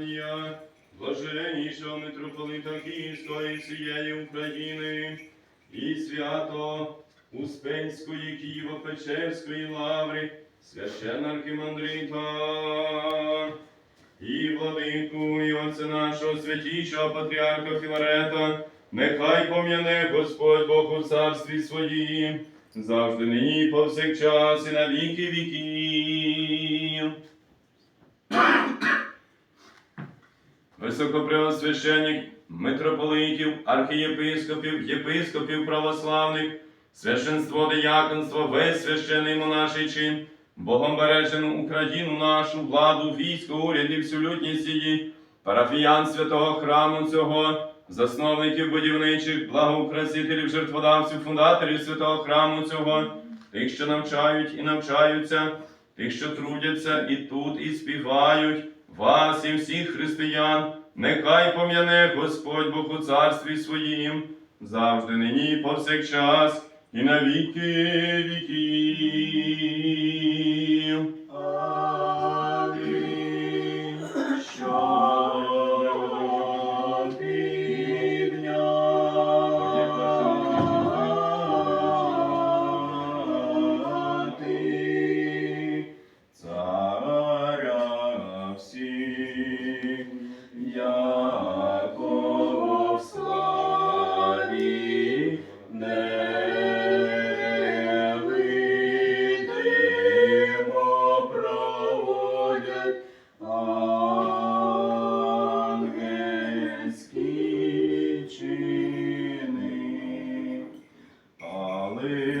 помазання блаженнішого митрополита Київського і всієї України і свято Успенської Києво-Печерської лаври, священна архімандрита і владику, і отця нашого святішого патріарха Філарета, нехай пом'яне Господь Бог у царстві своїм, завжди нині, повсякчас, і на віки віків. Високопреосвященник митрополитів, архієпископів, єпископів православних, священство, дияконство, весь священний монаший чин, Богом бережену Україну нашу, владу, військо, уряд і всю людність її, парафіян святого храму цього, засновників будівничих, благоукрасителів, жертводавців, фундаторів святого храму цього, тих, що навчають і навчаються, тих, що трудяться і тут, і співають, вас і всіх християн, нехай пом'яне Господь Бог у царстві своїм, завжди нині, повсякчас, і на віки віків. Ангельські чини. Аллилуйя.